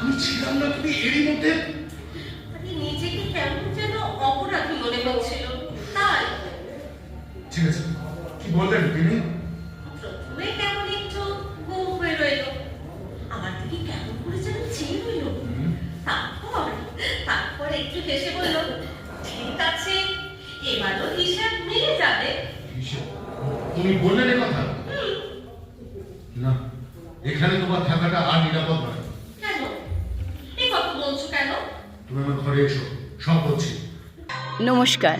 আমি ছিলাম না তুমি এরই মধ্যে। আমি নিজেকে কেমন যেন অপরাধী মনে হচ্ছিল। তাই। ঠিক আছে। কি বললেন তিনি? প্রথমে কেমন একটু গুম হয়ে রইল। আমার দিকে কেমন করে যেন চেয়ে রইল। তারপর তারপর একটু হেসে বলল ঠিক আছে এবারও হিসাব মিলে যাবে? তুমি বললেন কথা না তোমার থাকাটা আর নিরাপদ নয়। কেন? এই কথা বলছো কেন? তুমি আমার ঘরে এসো সব বলছি। নমস্কার।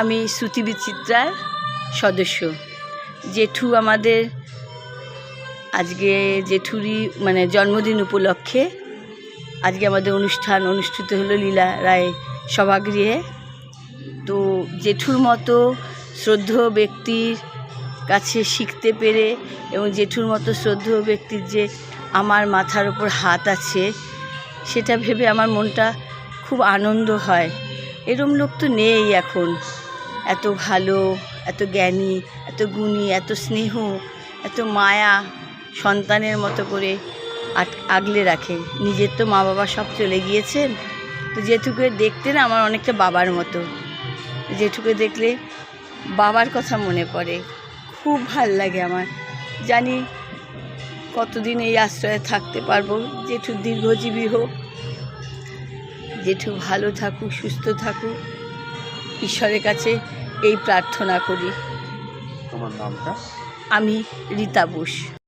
আমি শ্রুতি বিচিত্রার সদস্য। জেঠু আমাদের আজকে জেঠুরই মানে জন্মদিন উপলক্ষে আজকে আমাদের অনুষ্ঠান অনুষ্ঠিত হলো লীলা রায় সভাগৃহে। তো জেঠুর মতো শ্রদ্ধেয় ব্যক্তির কাছে শিখতে পেরে এবং জেঠুর মতো শ্রদ্ধেয় ব্যক্তির যে আমার মাথার ওপর হাত আছে, সেটা ভেবে আমার মনটা খুব আনন্দ হয়। এরম লোক তো নেই এখন। এত ভালো, এত জ্ঞানী, এত গুণী, এত স্নেহ, এত মায়া সন্তানের মতো করে আগলে রাখে। নিজের তো মা বাবা সব চলে গিয়েছেন। তো জেঠুকে দেখতে না আমার অনেকটা বাবার মতো। জেঠুকে দেখলে বাবার কথা মনে পড়ে। খুব ভালো লাগে আমার। জানি কতদিন এই আশ্রয়ে থাকতে পারব জেঠু দীর্ঘজীবী হোক জেঠু ভালো থাকুক সুস্থ থাকুক ঈশ্বরের কাছে এই প্রার্থনা করি। তোমার নামটা? আমি রীতা বোস।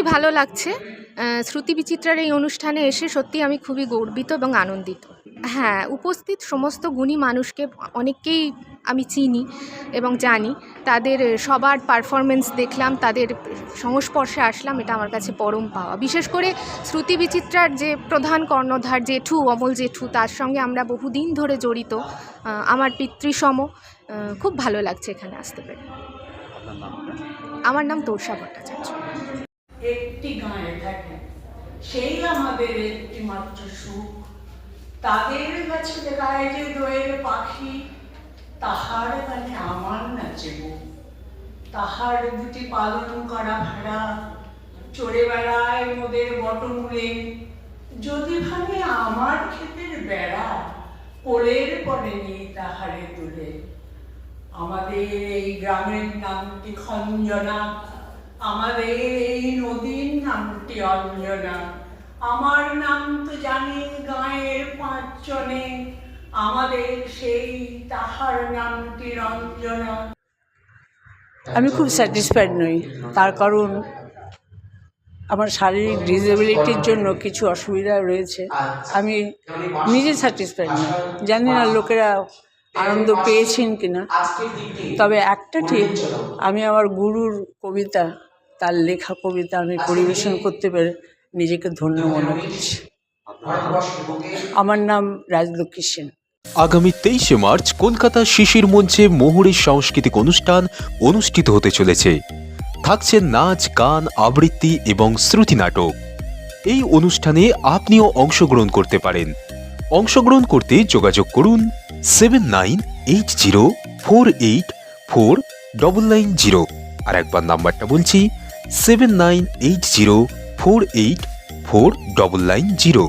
খুবই ভালো লাগছে। শ্রুতি বিচিত্রার এই অনুষ্ঠানে এসে সত্যি আমি খুবই গর্বিত এবং আনন্দিত। হ্যাঁ উপস্থিত সমস্ত গুণী মানুষকে অনেককেই আমি চিনি এবং জানি। তাদের সবার পারফরমেন্স দেখলাম তাদের সংস্পর্শে আসলাম এটা আমার কাছে পরম পাওয়া। বিশেষ করে শ্রুতি বিচিত্রার যে প্রধান কর্ণধার জেঠু অমল জেঠু তার সঙ্গে আমরা বহুদিন ধরে জড়িত আমার পিতৃসম খুব ভালো লাগছে এখানে আসতে পেরে। আমার নাম তোরসা ভট্টাচার্য। একটি গাঁয়ে থাকে। সেই আমাদের একটি মাত্র সুখ তাদের কাছে গায়ে যে দোয়েল পাখি, তাহার মানে আমার নাচে। তাহার দুটি পালন করা ভেড়া, চড়ে বেড়ায় মোদের বটমূলে। যদি ভাবে আমার ক্ষেতের বেড়া, কোলের পরে নিয়ে তাহারে তুলে। আমাদের এই গ্রামের নামটি খঞ্জনা। আমাদের এই নদীর নামটি অঞ্জনা আমার নাম তো জানি গায়ের পাঁচজনে। আমাদের সেই তাহার নামটি রঞ্জনা আমি খুব স্যাটিসফাইড নই। তার কারণ, আমার শারীরিক ডিসেবিলিটির জন্য কিছু অসুবিধা রয়েছে। আমি নিজে স্যাটিসফাইড নই। জানি না লোকেরা আনন্দ পেয়েছেন কিনা। তবে একটা ঠিক, আমি আমার গুরুর কবিতা তার লেখা কবিতা আমি পরিবেশন করতে পেরে নিজেকে ধন্য মনে করছি। আমার নাম রাজলক্ষ্মী সেন। আগামী তেইশে মার্চ কলকাতা শিশির মঞ্চে মোহরের সাংস্কৃতিক অনুষ্ঠান অনুষ্ঠিত হতে চলেছে। থাকছে নাচ গান আবৃত্তি এবং শ্রুতি নাটক। এই অনুষ্ঠানে আপনিও অংশগ্রহণ করতে পারেন। অংশগ্রহণ করতে যোগাযোগ করুন seven nine eight zero four eight four double nine zero. আর একবার নাম্বারটা বলছি seven nine eight zero four eight four double nine zero